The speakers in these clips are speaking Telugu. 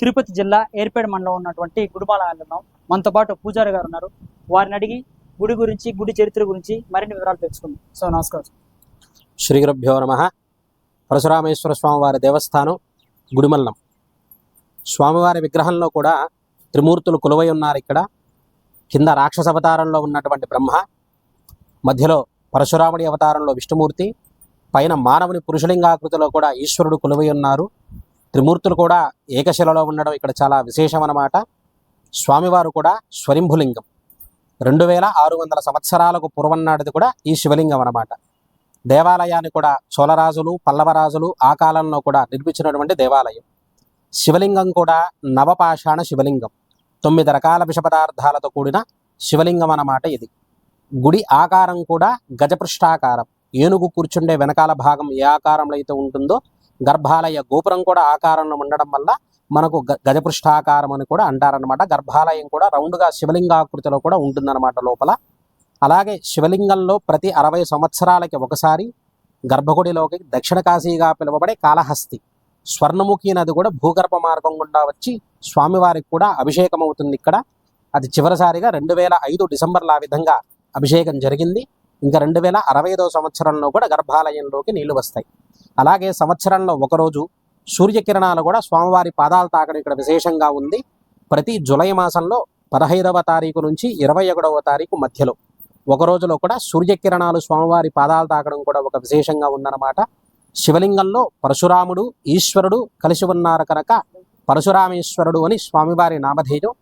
తిరుపతి జిల్లా ఏర్పేడ మండలం ఉన్నటువంటి గుడిమాల ఉన్నాం మనతో పాటు పూజారి గారు ఉన్నారు. వారిని అడిగి గుడి గురించి గుడి చరిత్ర గురించి మరిన్ని వివరాలు తెలుసుకుందాం. సో నమస్కారం. శ్రీ గురుభ్యో నమ. పరశురామేశ్వర స్వామివారి దేవస్థానం గుడిమల్లం. స్వామివారి విగ్రహంలో కూడా త్రిమూర్తులు కొలువై ఉన్నారు ఇక్కడ. కింద రాక్షస అవతారంలో ఉన్నటువంటి బ్రహ్మ మధ్యలో పరశురాముడి అవతారంలో విష్ణుమూర్తి పైన మానవుని పురుషలింగాకృతిలో కూడా ఈశ్వరుడు కొలువై ఉన్నారు. త్రిమూర్తులు కూడా ఏకశిలలో ఉండడం ఇక్కడ చాలా విశేషం అన్నమాట స్వామివారు కూడా స్వరింభులింగం. రెండు వేల ఆరు వందల సంవత్సరాలకు పూర్వం నాటిది కూడా ఈ శివలింగం అన్నమాట. దేవాలయాన్ని కూడా చోళరాజులు పల్లవరాజులు ఆ కాలంలో కూడా నిర్మించినటువంటి దేవాలయం. శివలింగం కూడా నవపాషాణ శివలింగం. తొమ్మిది రకాల విష పదార్థాలతో కూడిన శివలింగం అన్నమాట ఇది. గుడి ఆకారం కూడా గజపృష్ఠాకారం. ఏనుగు కూర్చుండే వెనకాల భాగం ఏ ఆకారంలో అయితే ఉంటుందో గర్భాలయ గోపురం కూడా ఆకారంలో ఉండడం వల్ల మనకు గ గజపృష్ఠాకారం అని కూడా అంటారనమాట గర్భాలయం కూడా రౌండ్గా శివలింగాకృతిలో కూడా ఉంటుందన్నమాట లోపల. అలాగే శివలింగంలో ప్రతి అరవై సంవత్సరాలకి ఒకసారి గర్భగుడిలోకి దక్షిణ కాశీగా పిలువబడే కాళహస్తి. స్వర్ణముఖి నది కూడా భూగర్భ మార్గం గుండా వచ్చి స్వామివారికి కూడా అభిషేకం అవుతుంది ఇక్కడ. అది చివరిసారిగా రెండు వేల ఐదు డిసెంబర్లో ఆ విధంగా అభిషేకం జరిగింది. ఇంకా రెండు వేల అరవై ఐదో సంవత్సరంలో కూడా గర్భాలయంలోకి నీళ్ళు వస్తాయి. అలాగే సంవత్సరంలో ఒకరోజు సూర్యకిరణాలు కూడా స్వామివారి పాదాలు తాకడం ఇక్కడ విశేషంగా ఉంది. ప్రతి జులై మాసంలో పదహైదవ తారీఖు నుంచి ఇరవై ఒకటవ తారీఖు మధ్యలో ఒక రోజులో కూడా సూర్యకిరణాలు స్వామివారి పాదాలు తాకడం కూడా ఒక విశేషంగా ఉందన్నమాట. శివలింగంలో పరశురాముడు ఈశ్వరుడు కలిసి ఉన్నారు కనుక పరశురామేశ్వరుడు అని స్వామివారి నామధేయం.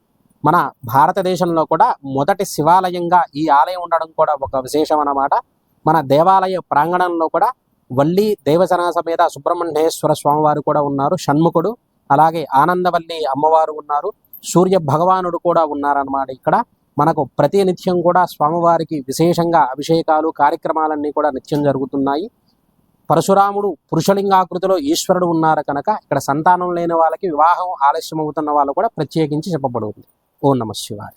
మన భారతదేశంలో కూడా మొదటి శివాలయంగా ఈ ఆలయం ఉండడం కూడా ఒక విశేషం అన్నమాట. మన దేవాలయ ప్రాంగణంలో కూడా వల్లి దేవసన సమేత సుబ్రహ్మణ్యేశ్వర స్వామివారు కూడా ఉన్నారు షణ్ముఖుడు అలాగే ఆనందవల్లి అమ్మవారు ఉన్నారు సూర్య భగవానుడు కూడా ఉన్నారన్నమాట ఇక్కడ. మనకు ప్రతి నిత్యం కూడా స్వామివారికి విశేషంగా అభిషేకాలు కార్యక్రమాలన్నీ కూడా నిత్యం జరుగుతున్నాయి. పరశురాముడు పురుషలింగాకృతిలో ఈశ్వరుడు ఉన్నారు కనుక ఇక్కడ సంతానం లేని వాళ్ళకి వివాహం ఆలస్యం అవుతున్న వాళ్ళు కూడా ప్రత్యేకించి చెప్పబడుతుంది. ఓం నమ శివాయ.